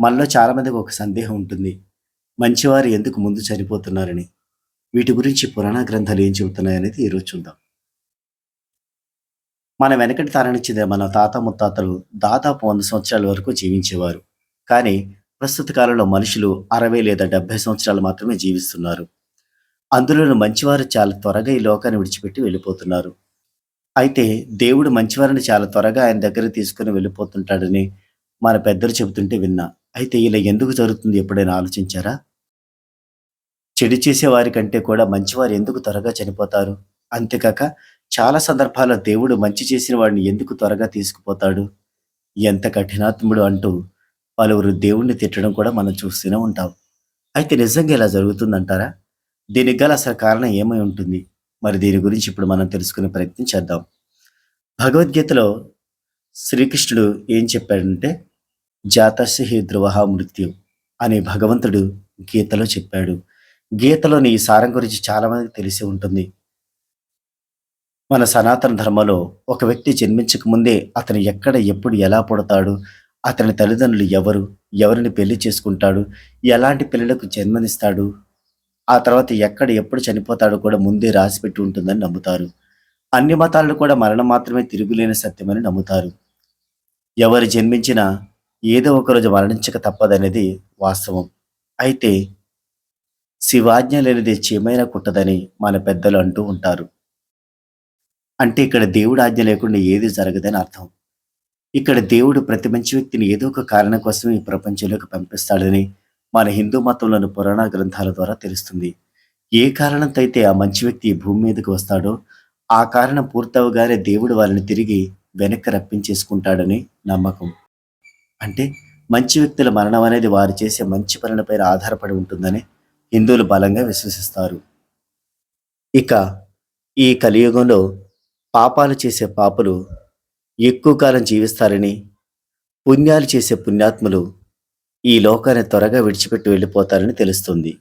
మనలో చాలామందికి ఒక సందేహం ఉంటుంది. మంచివారు ఎందుకు ముందు చనిపోతున్నారని? వీటి గురించి పురాణ గ్రంథాలు ఏం చెబుతున్నాయనేది ఈరోజు చూద్దాం. మన వెనకటి తరానికి మన తాత ముత్తాతలు దాదాపు వంద సంవత్సరాల వరకు జీవించేవారు. కానీ ప్రస్తుత కాలంలో మనుషులు అరవై లేదా డెబ్బై సంవత్సరాలు మాత్రమే జీవిస్తున్నారు. అందులోనూ మంచివారు చాలా త్వరగా ఈ లోకాన్ని విడిచిపెట్టి వెళ్ళిపోతున్నారు. అయితే దేవుడు మంచివారిని చాలా త్వరగా ఆయన దగ్గర తీసుకుని వెళ్ళిపోతుంటాడని మన పెద్దలు చెబుతుంటే విన్నా. అయితే ఇలా ఎందుకు జరుగుతుంది? ఎప్పుడైనా ఆలోచించారా? చెడు చేసే వారి కంటే కూడా మంచివారు ఎందుకు త్వరగా చనిపోతారు? అంతేకాక చాలా సందర్భాల్లో దేవుడు మంచి చేసిన వాడిని ఎందుకు త్వరగా తీసుకుపోతాడు? ఎంత కఠినాత్ముడు అంటూ పలువురు దేవుణ్ణి తిట్టడం కూడా మనం చూస్తూనే ఉంటాం. అయితే నిజంగా ఇలా జరుగుతుందంటారా? దీనికి గల అసలు కారణం ఏమై ఉంటుంది? మరి దీని గురించి ఇప్పుడు మనం తెలుసుకునే ప్రయత్నం చేద్దాం. భగవద్గీతలో శ్రీకృష్ణుడు ఏం చెప్పాడంటే జాతస్య ధ్రువ మృత్యు అని భగవంతుడు గీతలో చెప్పాడు. గీతలోని ఈ సారం గురించి చాలా మందికి తెలిసి ఉంటుంది. మన సనాతన ధర్మంలో ఒక వ్యక్తి జన్మించక ముందే అతను ఎక్కడ ఎప్పుడు ఎలా పుడతాడు అతని తల్లిదండ్రులు ఎవరు ఎవరిని పెళ్ళి చేసుకుంటాడు ఎలాంటి పిల్లలకు జన్మనిస్తాడు ఆ తర్వాత ఎక్కడ ఎప్పుడు చనిపోతాడో కూడా ముందే రాసిపెట్టి ఉంటుందని నమ్ముతారు. అన్ని మతాలను కూడా మరణం మాత్రమే తిరుగులేని సత్యమని నమ్ముతారు. ఎవరు జన్మించినా ఏదో ఒకరోజు మరణించక తప్పదనేది వాస్తవం. అయితే శివాజ్ఞ లేనిది చీమైన కుట్టదని మన పెద్దలు అంటూ ఉంటారు. అంటే ఇక్కడ దేవుడు ఆజ్ఞ లేకుండా ఏది జరగదని అర్థం. ఇక్కడ దేవుడు ప్రతి మంచి వ్యక్తిని ఏదో ఒక కారణం కోసం ఈ ప్రపంచంలోకి పంపిస్తాడని మన హిందూ మతంలోని పురాణ గ్రంథాల ద్వారా తెలుస్తుంది. ఏ కారణంతో అయితే ఆ మంచి వ్యక్తి ఈ భూమి మీదకి వస్తాడో ఆ కారణం పూర్తవగానే దేవుడు వారిని తిరిగి వెనక్కి రప్పించేసుకుంటాడని నమ్మకం. అంటే మంచి వ్యక్తుల మరణం అనేది వారు చేసే మంచి పనులపైన ఆధారపడి ఉంటుందని హిందువులు బలంగా విశ్వసిస్తారు. ఇక ఈ కలియుగంలో పాపాలు చేసే పాపులు ఎక్కువ కాలం జీవిస్తారని పుణ్యాలు చేసే పుణ్యాత్ములు ఈ లోకాన్ని త్వరగా విడిచిపెట్టి వెళ్ళిపోతారని తెలుస్తుంది.